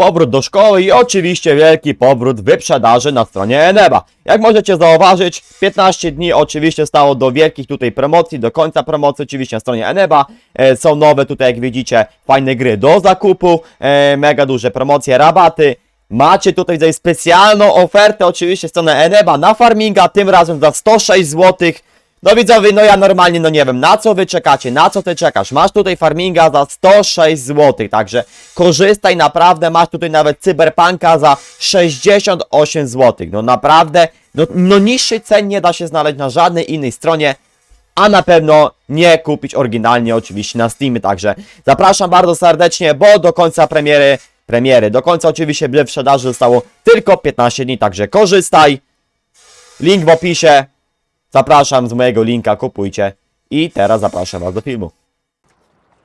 powrót do szkoły i oczywiście wielki powrót wyprzedaży na stronie Eneba. Jak możecie zauważyć, 15 dni oczywiście stało do wielkich tutaj promocji, do końca promocji oczywiście na stronie Eneba. E, są nowe tutaj, jak widzicie, fajne gry do zakupu, e, mega duże promocje, rabaty. Macie tutaj tutaj specjalną ofertę oczywiście stronę Eneba na farminga, tym razem za 106 zł. No widzowie, no ja normalnie, no nie wiem, na co wy czekacie, na co ty czekasz? Masz tutaj farminga za 106 zł, także korzystaj naprawdę, masz tutaj nawet cyberpunka za 68 zł. No naprawdę, no, no niższej cen nie da się znaleźć na żadnej innej stronie, a na pewno nie kupić oryginalnie oczywiście na Steamie, także zapraszam bardzo serdecznie, bo do końca premiery, premiery, do końca oczywiście sprzedaży zostało tylko 15 dni, także korzystaj, link w opisie, Zapraszam z mojego linka, kupujcie. I teraz zapraszam Was do filmu.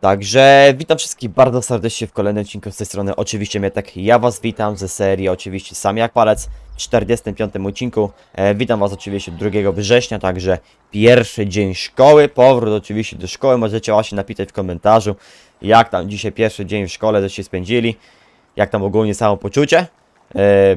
Także witam wszystkich bardzo serdecznie w kolejnym odcinku z tej strony. Oczywiście Mietek, ja Was witam ze serii oczywiście Sam jak palec w 45 odcinku. E, witam Was oczywiście 2 września, także pierwszy dzień szkoły, powrót oczywiście do szkoły. Możecie właśnie napisać w komentarzu, jak tam dzisiaj pierwszy dzień w szkole żeście spędzili, jak tam ogólnie samopoczucie. E,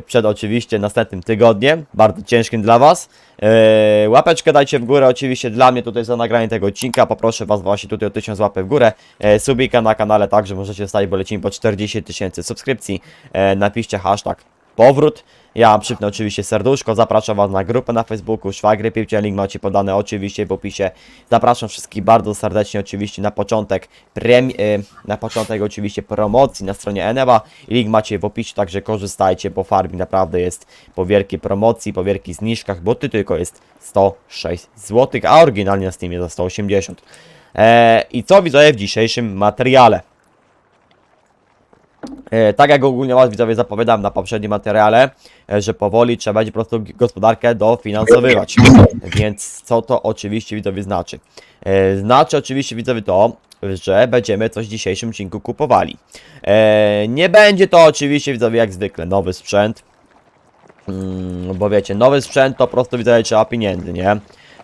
przed oczywiście następnym tygodniem, bardzo ciężkim dla Was. E, łapeczkę dajcie w górę oczywiście dla mnie tutaj za nagranie tego odcinka, poproszę Was właśnie tutaj o 1000 łapek w górę. E, subika na kanale także możecie zostawić, bo lecimy po 40 tysięcy subskrypcji. E, napiszcie hashtag powrót. Ja przypnę oczywiście serduszko, zapraszam Was na grupę na Facebooku, Szwagry Piłcie, link macie podane oczywiście w opisie. Zapraszam wszystkich bardzo serdecznie oczywiście na początek premi- e, na początek oczywiście promocji na stronie Eneba. Link macie w opisie, także korzystajcie, bo farming naprawdę jest po wielkiej promocji, po wielkich zniżkach, bo ty tylko jest 106 zł, a oryginalnie na Steamie za 180. E, I co widzę w dzisiejszym materiale? E, tak jak ogólnie Was widzowie zapowiadałem na poprzednim materiale, e, że powoli trzeba będzie po prostu gospodarkę dofinansowywać. Więc co to oczywiście widzowie znaczy? E, Znaczy oczywiście widzowie to, że będziemy coś w dzisiejszym odcinku kupowali. Nie będzie to oczywiście widzowie jak zwykle nowy sprzęt, Mm, bo wiecie, nowy sprzęt to po prostu widzowie trzeba pieniędzy, nie?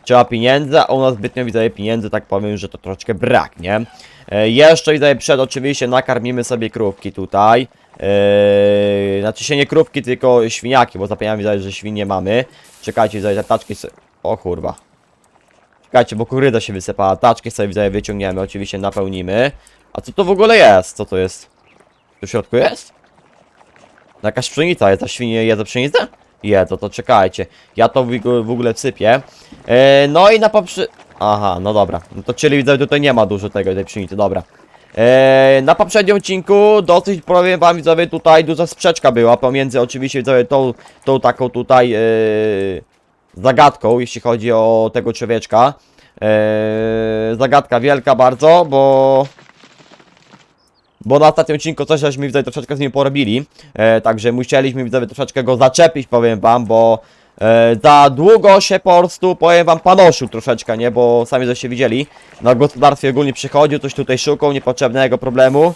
Trzeba pieniędzy, a u nas zbytnio widzowie pieniędzy, tak powiem, że to troszeczkę brak, nie? E, jeszcze widzowie przed oczywiście nakarmimy sobie krówki tutaj. E, znaczy się nie krówki, tylko świniaki, bo zapomniałem widzowie, że świnie mamy. Czekajcie widzowie, te taczki sobie... O kurwa. Czekajcie, bo kuryda się wysypała. Taczki sobie widzowie wyciągniemy, oczywiście napełnimy. A co to w ogóle jest? Co to jest? Tu w środku jest? Jakaś pszenica, jest, a świnie jedzą pszenicę? Jedzą, to czekajcie. Ja to w w ogóle wsypię. E, no i na poprzy... Aha, no dobra. No to czyli widzę, tutaj nie ma dużo tego, tej pszenicy, dobra. E, na poprzednim odcinku dosyć, powiem wam widzowie, tutaj duża sprzeczka była pomiędzy oczywiście widzowie tą, tą taką tutaj e, zagadką, jeśli chodzi o tego człowieczka. E, zagadka wielka bardzo, bo bo na ostatnim odcinku coś żeśmy widzowie troszeczkę z nim porobili, e, także musieliśmy widzowie troszeczkę go zaczepić, powiem wam, bo e, za długo się po prostu, powiem wam, panoszył troszeczkę, nie, bo sami żeście widzieli, na gospodarstwie ogólnie przychodził, coś tutaj szukał, niepotrzebnego problemu,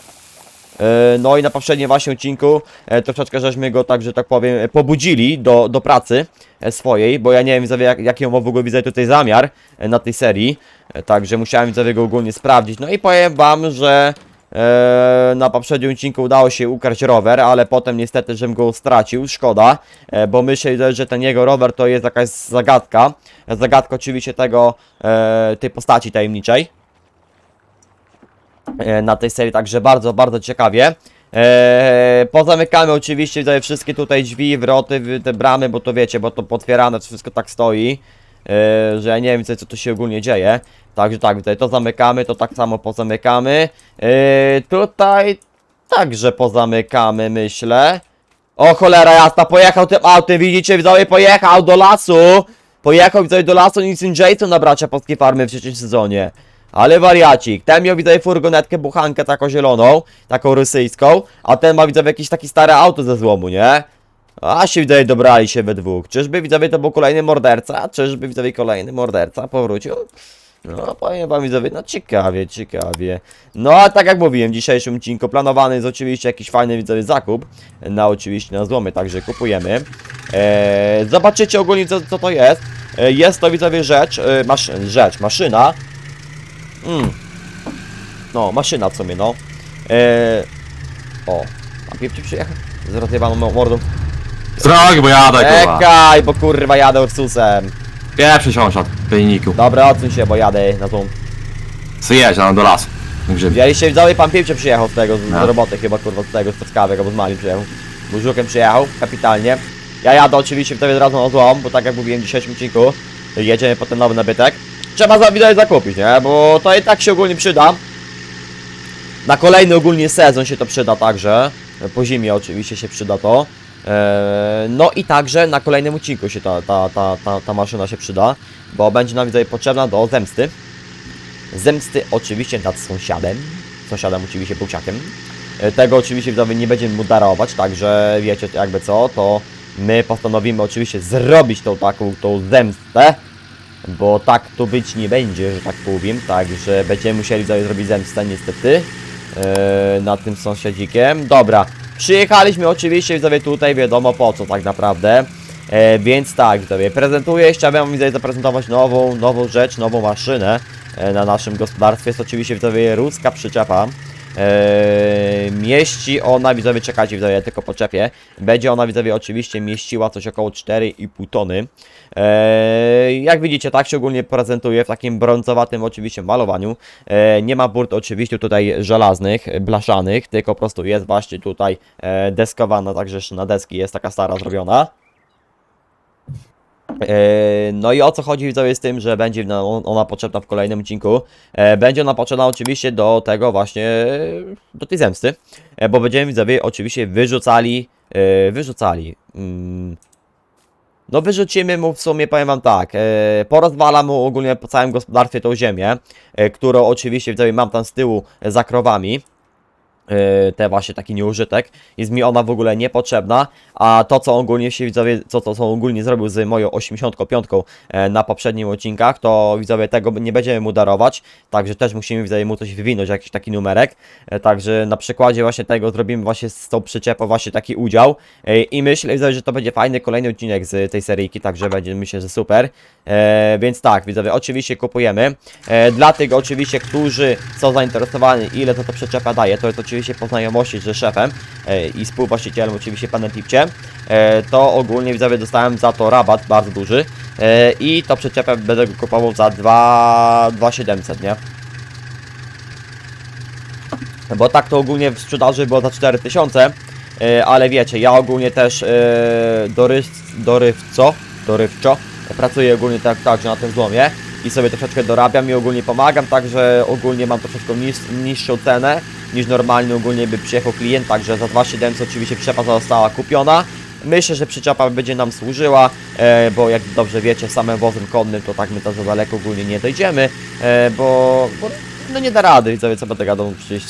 e, no i na poprzednim właśnie odcinku e, troszeczkę żeśmy go, tak że tak powiem, pobudzili do, do pracy e, swojej, bo ja nie wiem jak, jaki on ma w ogóle widzę tutaj zamiar na tej serii, także musiałem widzowie go ogólnie sprawdzić, no i powiem wam, że na poprzednim odcinku udało się ukraść rower, ale potem niestety, żem go stracił, szkoda, e, bo myślę, że ten jego rower to jest jakaś zagadka. Zagadka oczywiście tego, e, tej postaci tajemniczej e, na tej serii, także bardzo, bardzo ciekawie. E, pozamykamy oczywiście tutaj wszystkie tutaj drzwi, wroty, te bramy, bo to wiecie, bo to potwierane, wszystko tak stoi, e, że ja nie wiem co, tu się ogólnie dzieje. Także tak, tutaj to zamykamy, to tak samo pozamykamy. E, tutaj także pozamykamy, myślę. O cholera jasna, pojechał tym autem, widzicie, widzowie, pojechał do lasu. Pojechał widzowie do lasu Nixon Jason na bracia polskiej farmy w trzecim sezonie. Ale wariacik, ten miał widzowie furgonetkę, buchankę taką zieloną, taką rosyjską, a ten ma widzowie jakieś takie stare auto ze złomu, nie? A się widzowie dobrali się we dwóch. Czyżby widzowie to był kolejny morderca? Czyżby widzowie kolejny morderca powrócił? No, powiem wam widzowie, no ciekawie, ciekawie. No, a tak jak mówiłem, w dzisiejszym odcinku planowany jest oczywiście jakiś fajny widzowie zakup na oczywiście na złomy, także kupujemy. Eee, zobaczycie ogólnie co, co to jest. E, jest to widzowie rzecz, e, masz, rzecz, maszyna. Mm. No, maszyna w sumie, no. Eee, o, a piepcie przyjechał? Z mordą. Drogi, bo jadę, kurwa. Czekaj, bo kurwa jadę Ursusem. Pierwszy sąsiad, w pejniku. Dobra, odsuń się, bo jadę na tą. Syjedź tam do lasu. Grzyb. Widzieliście, widzowie, pan Piłcie przyjechał z tego, z, z No. roboty chyba, kurwa, z tego, z Trskawek, albo z Mali przyjechał. Burzukiem przyjechał, kapitalnie. Ja jadę oczywiście wtedy od razu na złom, bo tak jak mówiłem w dzisiejszym odcinku, jedziemy po ten nowy nabytek. Trzeba za widać zakupić, nie? Bo to i tak się ogólnie przyda. Na kolejny ogólnie sezon się to przyda także. Po zimie oczywiście się przyda to. Eee, No i także na kolejnym odcinku się ta, ta, ta, ta, ta maszyna się przyda, bo będzie nam widzowie potrzebna do zemsty. Zemsty oczywiście nad sąsiadem. Sąsiadem oczywiście Puciakiem. E, Tego oczywiście widzowie nie będziemy mu darować, także wiecie jakby co, to my postanowimy oczywiście zrobić tą taką tą zemstę. Bo tak to być nie będzie, że tak powiem, także będziemy musieli zrobić zemstę niestety e, nad tym sąsiadzikiem. Dobra, przyjechaliśmy oczywiście widzowie tutaj, wiadomo po co tak naprawdę. E, więc tak, widzowie, prezentuję, chciałbym widzowie zaprezentować nową, nową rzecz, nową maszynę e, na naszym gospodarstwie. Jest oczywiście widzowie ruska przyczepa. Eee, mieści ona, widzowie, czekajcie, widzowie, tylko poczepię. Będzie ona, widzowie, oczywiście mieściła coś około 4,5 tony. Eee, jak widzicie, tak się ogólnie prezentuje w takim brązowatym oczywiście malowaniu. Eee, nie ma burt oczywiście tutaj żelaznych, blaszanych, tylko po prostu jest właśnie tutaj e, deskowana, także jeszcze na deski jest taka stara zrobiona. E, No i o co chodzi widzowie z tym, że będzie na- ona potrzebna w kolejnym odcinku. E, Będzie ona potrzebna oczywiście do tego właśnie, do tej zemsty, e, bo będziemy widzowie oczywiście wyrzucali, wyrzucali, mm, no wyrzucimy mu w sumie, powiem wam tak, porozwalam mu ogólnie po całym gospodarstwie tą ziemię, którą oczywiście widzowie mam tam z tyłu za krowami. Te właśnie taki nieużytek. Jest mi ona w ogóle niepotrzebna. A to co ogólnie się widzowie, co, co, co ogólnie zrobił z moją 85 e, na poprzednim odcinkach, to widzowie tego nie będziemy mu darować. Także też musimy widzowie mu coś wywinąć, jakiś taki numerek. E, Także na przykładzie właśnie tego zrobimy właśnie z tą przyczepą właśnie taki udział. E, I myślę, widzowie, że to będzie fajny kolejny odcinek z tej seryjki, także będzie myślę, że super. Więc tak, widzowie, oczywiście kupujemy. Dla tych oczywiście, którzy są zainteresowani, ile to, to przyczepa daje, to jest oczywiście po znajomości z szefem i współwłaścicielem, oczywiście panem Tipcie, to ogólnie widzowie dostałem za to rabat bardzo duży. E, i to przyczepę będę kupował za 2 2700, nie? Bo tak to ogólnie w sprzedaży było za 4000, e, ale wiecie, ja ogólnie też e, doryw, dorywco, dorywczo pracuję ogólnie tak, także na tym złomie i sobie troszeczkę dorabiam i ogólnie pomagam, także ogólnie mam troszeczkę nis, niższą cenę niż normalnie ogólnie by przyjechał klient, także za 2700 oczywiście przyczepa została kupiona. Myślę, że przyczepa będzie nam służyła, e, bo jak dobrze wiecie, samym wozem konnym to tak my to za daleko ogólnie nie dojdziemy, e, bo, bo no nie da rady, widzowie, co będę gadał, przecież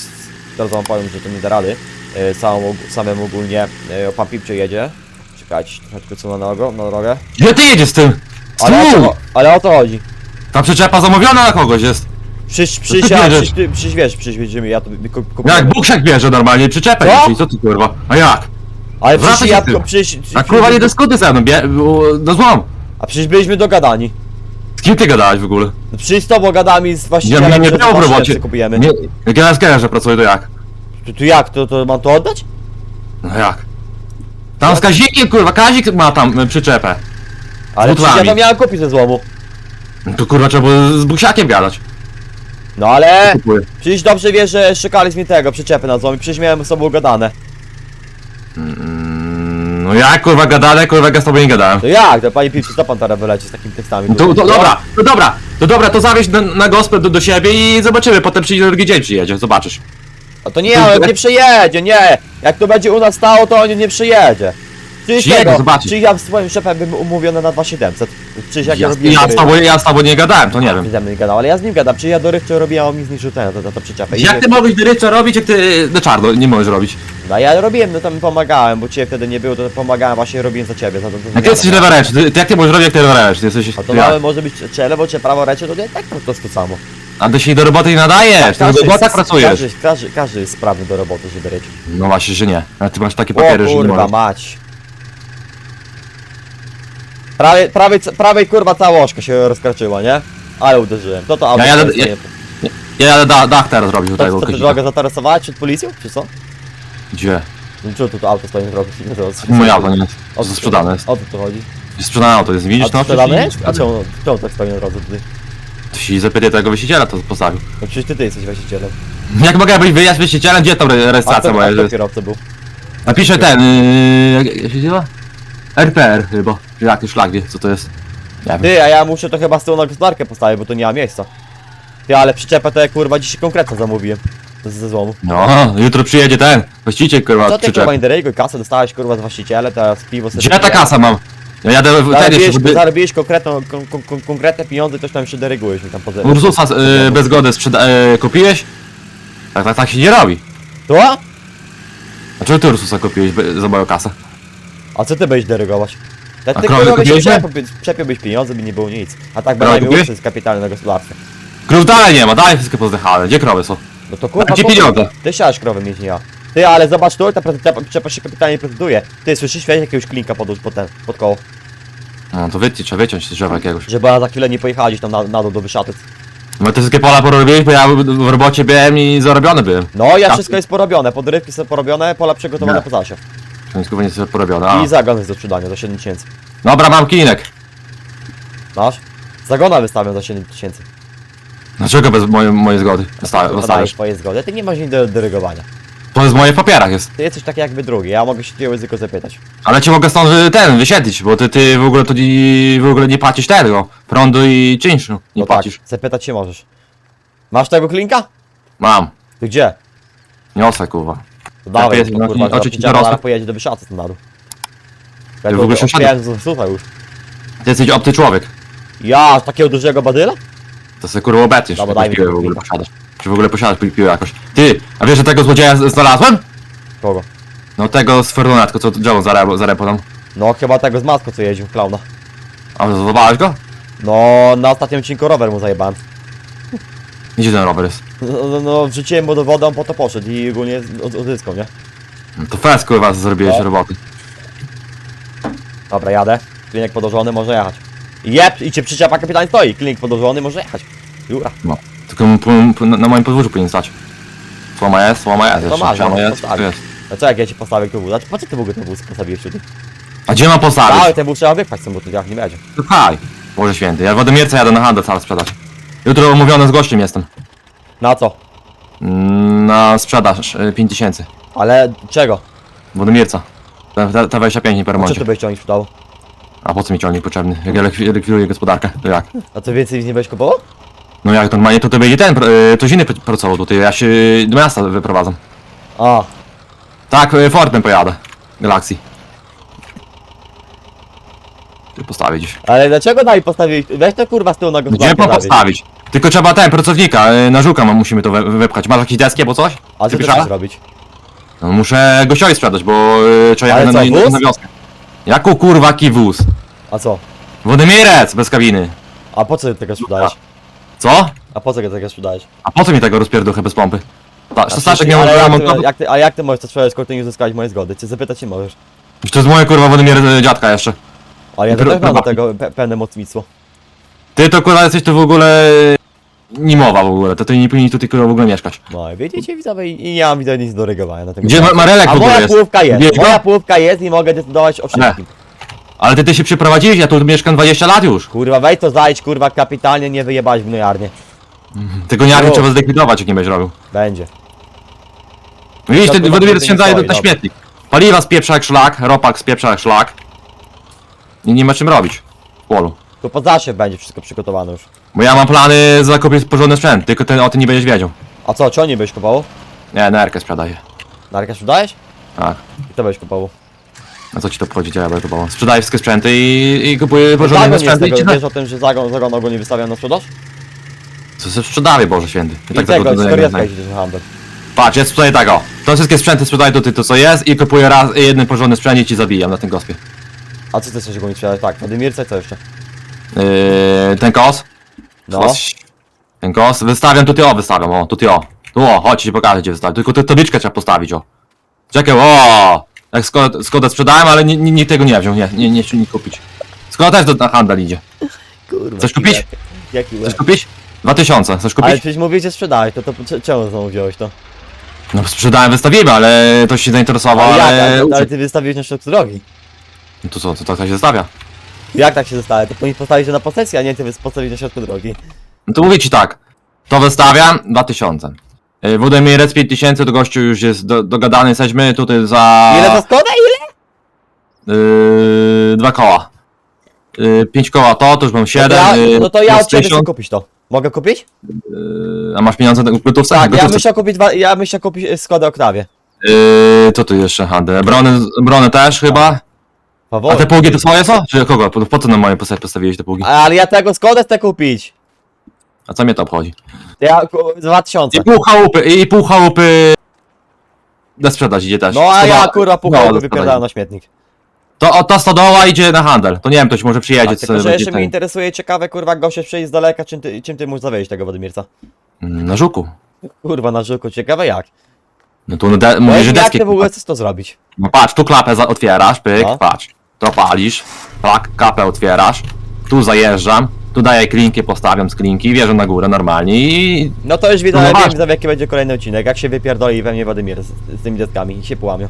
teraz wam powiem, że to nie da rady, e, całą, samym ogólnie, e, pan Pipcio jedzie, czekajcie, troszeczkę co na drogę, na drogę, Gdzie ty jedziesz z tym? ale o, co, ale o to chodzi, Ta przyczepa zamówiona na kogoś jest. Przyś, przyś, bierzesz? przyś, ty- przyś, wiesz, przyś, wiesz, ja to ku- kupiłem. Jak Buksiak bierze normalnie przyczepę Co? dzisiaj, co ty kurwa? A jak? Ale Wraca przecież się ja ty. przyś, A kurwa nie dyskutuj ze mną, bie... no złam. A przecież byliśmy dogadani. Z kim ty gadałeś w ogóle? No Przecież z tobą gadami z Ja właścicielem, mnie nie że było w robocie. 2000 kupujemy. Nie, jak ja na skerze pracuję, to jak? Tu, tu jak, to, to mam to oddać? No jak? Tam z Kazikiem, kurwa, Kazik ma tam y, przyczepę. Ale przecież ja butlami. to miałem kupić ze złomu. No to kurwa trzeba było z Buksiakiem gadać. No ale Kupuję. przecież dobrze wiesz, że szukaliśmy tego przyczepy na złom i przecież miałem z sobą gadane. Mm, No jak kurwa gadane, kurwa ja z tobą nie gadałem. To jak? To panie Pipci, co pan teraz wyleci z takimi tekstami? To, to tutaj? dobra, to dobra, to dobra, to zawieź na, na gospę do, do siebie i zobaczymy, potem przyjdzie drugi dzień przyjedzie, zobaczysz. A to nie, on nie przyjedzie, nie! Jak to będzie u nas stało, to on nie przyjedzie. Przyjedzie, tego, zobaczysz. Czy ja z swoim szefem bym umówiony na 2700? Przecież jak ja, Ja, robiłem... ja, z tobą, ja z tobą nie gadałem, to nie wiem. Ze mną nie gadał, ale ja z nim gadam. Czy ja dorywczo robiłem, a on mi zniszczył ten, to, to, to przyczepę. I Jak ty mogłeś wyrywczo robić, jak ty na czarno nie możesz robić? No ja robiłem, no tam pomagałem, bo ciebie wtedy nie było, to pomagałem, właśnie robiłem za ciebie. Za to, to Jak ty jesteś lewareczny, ty, ty jak ty możesz robić, jak ty lewareczny, ty jesteś... A to małe może być czy lewo, czy prawo ręcze, to nie tak po prostu samo. A ty się do roboty nie nadajesz, ty w robotach jest- pracujesz. Każdy, każdy, każdy jest sprawny do roboty, żeby lecieć. No właśnie, że nie. A ty masz takie O papiery, że nie kurwa możesz. mać. Prawie, prawie, prawie kurwa cała łożka się rozkraczyła, nie? Ale uderzyłem. To to auto. Ja jadę- to jest ja- Ja jadę da, dach teraz robić tutaj, To bo co, ty ktoś- drogę zatarasowałeś przed policją, czy co? Gdzie? No co tu to auto stoi na? Nie, to Moje auto nie jest. To sprzedane jest. O co to chodzi? Sprzedane auto jest, A widzisz? to sprzedane jest? A czemu, czemu tak stoi na drodze tutaj? To się zapytaj tego wyściciela, to postawił. No przecież ty, ty jesteś właścicielem. Jak mogę być wyjazd wyścicielem? Gdzie tam re- A rejestracja kto, a moja kto jest? kierowca był? Napiszę ten, yy, jak jak się nazywa? RPR chyba. Jak już szlak wie, co to jest. Nie wiem. Ty, a ja muszę to chyba z tyłu na gospodarkę postawić, bo to nie ma miejsca. Ty, ale przyczepę to ja kurwa dzisiaj konkretnie zamówiłem. To ze złomu. No, jutro przyjedzie ten, właściciel kurwa Co ty przyczep. kurwa Inderygo kasę dostałeś kurwa z właściciela, teraz piwo sobie... Gdzie ja ta kasa mam? Ja jadę w ten jeszcze, Zarobiłeś, żeby... zarobiłeś konkretną, kon, kon, kon, konkretne pieniądze, coś tam jeszcze derygujesz mi tam poza... Ursusa yy, bez zgody sprzeda... Yy, kupiłeś? Tak, tak, tak się nie robi. To? A czemu ty Ursusa kupiłeś be- za moją kasę? A co ty będziesz derygować? Ja A ty krowy kurwa byś kupiłeś, nie? przepił, przepiłbyś pieniądze, by nie było nic. A tak Krowy bynajmniej kupiłeś? uczty z kapitalne na gospodarstwie. Krów dalej nie ma, dalej wszystko pozdechane. Gdzie krowy są? No to kurwa... Kupuj. pieniądze. Ty chciałeś krowę mieć, nie ja. Ty, ale zobacz tu, ta przepa- przepa się kapitalnie prezentuje. Ty, słyszysz, weź jakiegoś klinka pod, pod ten, pod koło. No to wytnij, trzeba wyciąć z drzewa jakiegoś. Żeby ona za chwilę nie pojechała gdzieś tam na, na dół do Wyszatyc. No te wszystkie pola porobiłeś, bo ja w robocie byłem i zarobiony byłem. No, ja Tak. wszystko jest porobione, podrywki są porobione, pola przygotowane Nie. po zasie. Kurwa nie jest porobione. A. I zagon jest do sprzedania za 7 tysięcy. Dobra, mam klinek. Masz? Zagona wystawiam za 7 tysięcy. Dlaczego bez mojej, mojej zgody? Zosta- Dajesz Zostawisz. twoje zgody, ty nie masz nic do dyrygowania. To jest w moich papierach jest. Ty jesteś taki jakby drugi, ja mogę się cię języko zapytać. Ale ci mogę stąd y, ten wysiedlić, bo ty, ty w ogóle to nie, w ogóle nie płacisz tego. Prądu i czynszu. Nie No płacisz. tak, zapytać się możesz. Masz tego klinka? Mam. Ty gdzie? Niosę kurwa. To dawaj, jest, to, no, kurwa, oczy ci zaraz pojedzie do Wyszatyc na dół. Ja w ogóle się z już. Ty jesteś obcy człowiek. Ja, aż takiego dużego badyla? To sobie kurwa obecniesz. Dobra, daj mi piłę tego w ogóle posiadasz. Czy w ogóle posiadasz pi- piłę jakoś. Ty, a wiesz, że tego złodzieja z- znalazłem? Kogo? No tego z Fortunatko, co działał za repo, za repo tam. No chyba tego z maską co jeździł, klauna. A złapałeś go? No, na ostatnim odcinku rower mu zajebałem. Gdzie ten rower jest? No, no, no wrzuciłem mu do wody, on po to poszedł i ogólnie od- odzyskał, nie? No To fest kurwa zrobiłeś No. roboty. Dobra, jadę. Klinik podłożony, może jechać. Jeb, i cię przyczepa kapitan stoi. Klinik podłożony, może jechać. Jura. No. Tylko mu- na na moim podwórzu powinien stać. Słoma jest, słoma jest. Jeszcze, masz, siano no, jest, postawię. jest. A co jak ja ci postawię tu wóz? Po co ty w ogóle ten wóz postawiłeś tutaj? A gdzie mam Cały postawić? ten wóz trzeba wypchać, bo tu jak nie będzie. Słuchaj. Boże święty, ja w Wodomierce jadę na handel cały sprzedać. Jutro umówiony z gościem jestem. Na co? Na sprzedaż y, 5000. Ale czego? Wodomierca. Ta, ta, ta 25 nie A co ty byś ciągnik sprzedawał? A po co mi ciągnik potrzebny? Jak ja likwi- likwiduję gospodarkę, to jak? A co więcej nie będziesz kupował? No jak normalnie to to będzie ten, y, ktoś inny pr- pracował tutaj, ja się do miasta wyprowadzam. A, Tak, y, Fordem pojadę. Galaxy. Ty gdzieś. ale dlaczego daj postawić? Weź to kurwa z tyłu na Gdzie gospodarkę zawieź. postawić? Tylko trzeba ten, pracownika, y, na żuka ma- musimy to we, wypchać. Masz jakieś deski albo coś? A co ty Przypieszane? chcesz robić? No, muszę gościowi sprzedać, bo y, trzeba Ale jechać na, co, na, wóz? na wioskę. Jaką kurwa kiwóz? A co? Wodymierec bez kabiny. A po co tego sprzedajesz? Co? A po co ty tego sprzedajesz? A po co mi tego rozpierduchy bez pompy? Ta, Staszek miał ale jak ty, jak ty, a jak ty możesz to sprzedać, skoro ty nie uzyskałeś mojej zgody? Cię zapytać się możesz. To jest moje kurwa Wodymierec y, dziadka jeszcze. Ale ja też mam do tego pe pełne mocnictwo. Ty to kurwa jesteś tu w ogóle... Nie mowa w ogóle, to ty nie powinni tutaj w ogóle mieszkać. No i widzicie widzowie i i nie mam widzę nic do rygowania na tym. Gdzie Ma- Marelek A ogóle moja jest? połówka jest, Wiesz go? moja połówka jest i mogę decydować o wszystkim. Ale ty, ty się przeprowadziłeś, ja tu mieszkam 20 lat już. Kurwa, wejdź to zajdź, kurwa, kapitalnie nie wyjebać w gnojarnię. Tego O. trzeba zlikwidować, jak nie będziesz robił. Będzie. Widzisz, To ty Wodymierec wtedy się nie daje na dobra. śmietnik. Paliwa spieprza jak szlak, ropak spieprza jak szlak. I nie ma czym robić w polu. Tu pod zasiew będzie wszystko przygotowane już. Bo ja mam plany zakupić porządny sprzęt, tylko ty o tym nie będziesz wiedział. A co, czy nie byś kupował? Nie, nerkę sprzedaję. Narkę sprzedajesz? Tak. I to byś kupował. A co ci to gdzie ja będę kupował? Sprzedaję wszystkie sprzęty i, i kupuję porządne Zagon jest sprzęty i tego, ci da. wiesz o tym, że zagon, zagon ogólnie wystawiam na sprzedaż? Co se sprzedaję, Boże Święty. I tak tego, jeździsz na handel. Patrz, ja sprzedaję tego. To wszystkie sprzęty sprzedaję ty to co jest i kupuję raz jeden porządny sprzęt i ci zabijam na tym gospie. A co ty chcesz ogólnie sprzedać? Tak, Władimirce, co jeszcze? Yy, ten kos. No. Ten kos. Wystawiam, tutaj o wystawiam, o, tutaj o. Tu o, chodź ci pokażę gdzie wystawiam. Tylko tę tabliczkę trzeba postawić, o. Czekaj, o! Jak Skoda, Skoda sprzedałem, ale nikt ni, nikt tego nie wziął, nie, nie, nie chciał nikt kupić. Skoda też do, na handel idzie. Kurwa. Chcesz kupić? jaki łeb. Jaki Chcesz łeb. kupić? 2000, chcesz kupić? Ale przecież mówisz, że sprzedałeś, to, to cze- czemu znowu wziąłeś to? No sprzedałem, wystawimy, ale ktoś się zainteresował, Ale, ale... jak, ale, ale ty wystawiłeś na środku drogi. No to co, to tak się zostawia. Jak tak się zostało? To powinien postawić to na posesji, a nie ty postawić na środku drogi. No to mówię ci tak, to wystawiam 2000. Yy, WDMI 5000 to gościu już jest do, dogadany, jesteśmy tutaj za... Ile to Skoda? Ile? Yy, dwa koła. Yy, pięć koła to, to już mam siedem. ja, yy, no to ja plus od ciebie chcę 1000. kupić to. Mogę kupić? Yy, a masz pieniądze na gotówce? Tak, ja chciał kupić, dwa, ja chciał kupić e, Skodę Oktawię. Yy, co tu jeszcze handel? Brony, brony też chyba? A te pługi to swoje są? Czy kogo? Po, po co na moje postać postawiłeś te pługi? Ale ja tego Skodę chcę kupić. A co mnie to obchodzi? Ja ku- 2000. I pół chałupy, i pół chałupy... Na sprzedaż idzie też. No a ja Stodoła- kurwa po no, no, do wypierdałem na śmietnik. To o, ta stodoła idzie na handel. To nie wiem, ktoś może przyjedzie. Co tylko, że będzie jeszcze ten- mnie interesuje ciekawe kurwa goście przyjść z daleka, czym ty, czym ty musisz zawieźć tego Wodymirca. Mm, Na żuku. Kurwa na żuku, ciekawe jak. No tu de- Powiedz mówisz, że jak deski... ty w ogóle chcesz to zrobić? No patrz, tu klapę za- otwierasz, pyk, No. patrz. To palisz, tak, klapę otwierasz. Tu zajeżdżam, tu daję klinki, postawiam z klinki, wjeżdżam na górę normalnie i... No to już widać, No no, wiem, jaki będzie kolejny odcinek, jak się wypierdoli we mnie Wodymir z, z tymi deskami i się połamią.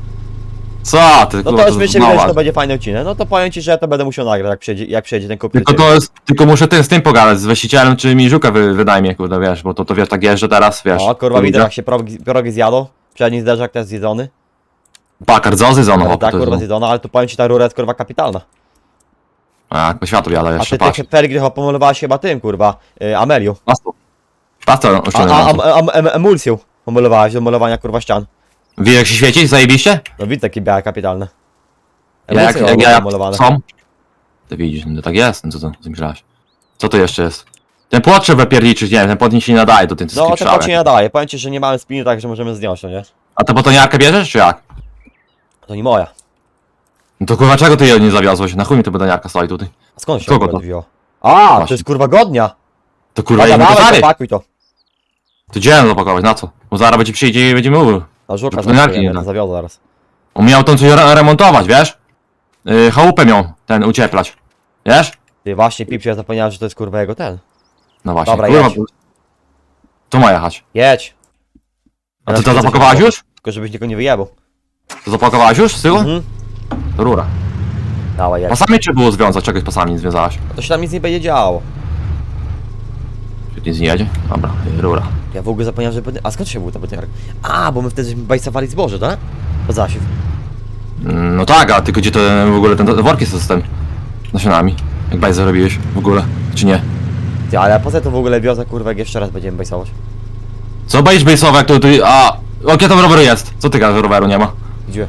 Co ty, No to już znowu. że to będzie fajny odcinek. No to powiem ci, że ja to będę musiał nagrać, jak przyjedzie, jak przyjedzie ten kupiec. Tylko to jest, tylko muszę tym, z tym pogadać, z właścicielem, czy mi żuka wy, wydajmie, kurde, wiesz, bo to, to wiesz, tak jeżdżę teraz, wiesz. O kurwa, widzę jak się progi, progi zjadą. Przedni zderzak też zjedzony. Pakar, zozy zoną, No, hop, tak to kurwa zjedzona, ale tu powiem ci ta rura jest kurwa kapitalna. A, światu jadę A jeszcze, ty patrz. tych Felgry chyba pomalowałeś chyba tym kurwa, y, Amelią. Pastu. Pastu, A, a, am, em, emulsją pomalowałeś do malowania kurwa ścian. Wie jak się świeci? Zajebiście? No widzę takie białe kapitalne. Ja, jak, Emulsją jak ja pomalowane. są? Ty widzisz, no tak jest, no co to co myślałeś? Co to jeszcze jest? Ten płot trzeba pierniczyć, nie wiem, ten płot nic się nie nadaje do tym, co No jest to to ci nie nadaje. Powiem ci, że nie mamy spinu, tak że możemy zdjąć, no nie? A to botoniarkę bierzesz, czy jak? To nie moja. No to kurwa, czego ty jej nie zawiozłeś? Na chuj mi to botoniarka stoi tutaj? A skąd się Kogo to? wzięło? A, to Właśnie. jest kurwa godnia. To kurwa, Dobra, jej nie dawaj, dodali. zapakuj to. To gdzie mam zapakować, na co? Bo zaraz będzie przyjdzie i będzie mówił. Na żurka To nie da. zawiozę zaraz. On miał tam coś re remontować, wiesz? Yy, chałupę miał, ten, ucieplać. Wiesz? Ty właśnie, Pipsie, ja zapomniałem, że to jest kurwa jego ten. No właśnie, Dobra, kurwa. jedź. To ma jechać. Jedź. A ty to zapakowałaś już? Tylko żebyś nikogo nie wyjebał. To zapakowałaś już z tyłu? Mhm. To rura. Dawaj, jedź. Pasami czy było związać? Czegoś pasami nie związałaś? To się tam nic nie będzie działo. Czy nic nie jedzie? Dobra, rura. Ja w ogóle zapomniałem, że... A skąd się był ta butiarka? A, bo my wtedy żeśmy bajsowali zboże, tak? Po zasiew. Mm, No tak, a tylko gdzie to w ogóle ten te worki są z tym nasionami? Jak bajzę robiłeś w ogóle, czy nie? Ty, ale po co to w ogóle wiozę, kurwa, jak jeszcze raz będziemy bajsować? Co boisz bejsowe, jak to tu... A... O, gdzie tam rower jest? Co ty gadasz, roweru nie ma? Gdzie?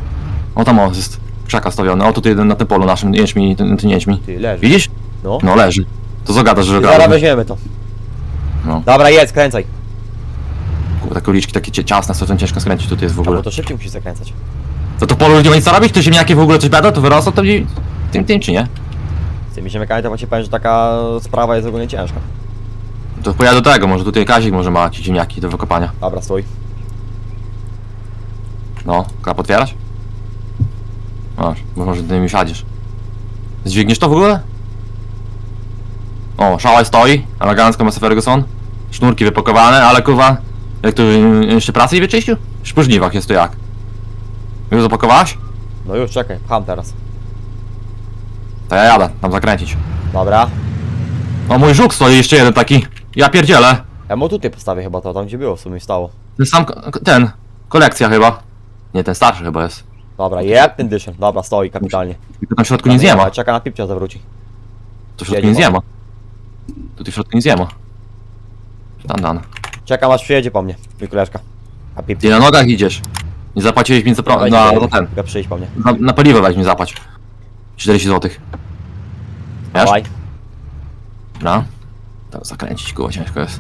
O, tam o, jest krzaka stawiony. O, tutaj jeden na tym polu naszym, jęczmi, ten, ten jęczmi. Ty, leży. Widzisz? No. No, leży. To co gadasz, że I zaraz gadasz? weźmiemy to. No. Dobra, jedź, skręcaj. Kurde, te kuliczki takie cie- ciasne, są ciężko skręcić tutaj jest w A, bo ogóle. to szybciej musisz zakręcać. To to polu ludzie ma nic co robić? Ziemniaki w ogóle coś będą? To wyrosło? To będzie... Tym, tym czy nie? Z tymi ziemniakami to właśnie powiem, że taka sprawa jest ogólnie ciężka. To pojadę do tego, może tutaj Kazik może ma ci ziemniaki do wykopania. Dobra, stój. No, klap otwierać? Masz, bo może ty mi siadziesz. Dźwigniesz to w ogóle? O, szałaj stoi, elegancko Massey Ferguson. Sznurki wypakowane, ale kurwa, jak to y, jeszcze pracy nie wyczyścił? Już po żniwach jest to jak? Już zapakowałaś? No już, czekaj, pcham teraz. To ja jadę, tam zakręcić. Dobra. O, mój żuk stoi, jeszcze jeden taki. Ja pierdzielę. Ja mu tutaj postawię chyba to, tam gdzie było w sumie stało. Ten sam, ten, kolekcja chyba. Nie, ten starszy chyba jest. Dobra, jak ten dyszem. Dobra, stoi kapitalnie. Tylko tam w środku nic nie ma. Czeka na pipcia zawróci. Tu w środku Jedzie nic nie ma. Tutaj w środku nic nie ma. Dan, dan. Czekam aż przyjedzie po mnie, mój koleżka. A pipcia. Ty na nogach idziesz. Nie zapłaciłeś mi za, pro... na, na ten. Tylko przyjdź po mnie. Na, na paliwo weź mi zapłać. 40 zł. Wiesz? Dawaj. No. To zakręcić koło ciężko jest.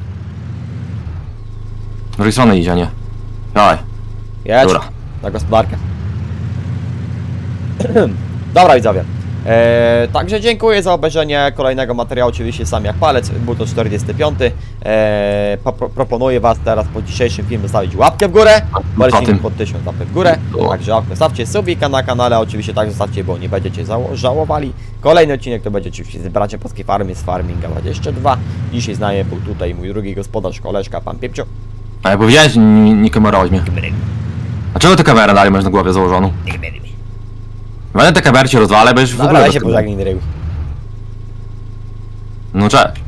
Z drugiej strony idzie, a nie. Dawaj, Jedź. dobra. Na gospodarkę. Dobra widzowie. Eee, także dziękuję za obejrzenie kolejnego materiału, oczywiście sam jak palec, był to 45. Eee, pro, proponuję Was teraz po dzisiejszym filmie zostawić łapkę w górę, polecimy tym. pod 1000 łapek w górę, O. także łapkę stawcie subika na kanale, oczywiście tak zostawcie, bo nie będziecie zało- żałowali. Kolejny odcinek to będzie oczywiście z bracia Polskiej Farmy z Farminga 22. Dzisiaj z nami był tutaj mój drugi gospodarz, koleżka, pan Piepcio. A ja powiedziałeś, nie, nie kamerowałeś mnie. A czego tę kamerę dalej masz na głowie założoną? Będę tę kamerę ci rozwalę, będziesz w Dobra, ogóle... ja się tego. pożegnij. No cześć.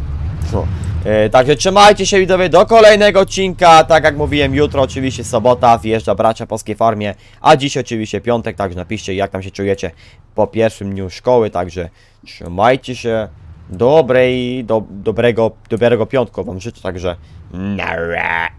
No. E, także trzymajcie się widzowie do kolejnego odcinka. Tak jak mówiłem, jutro oczywiście sobota wjeżdża bracia polskiej farmie, a dziś oczywiście piątek, także napiszcie jak tam się czujecie po pierwszym dniu szkoły, także trzymajcie się. Dobrej, do, dobrego, dobrego piątku wam życzę, także nara.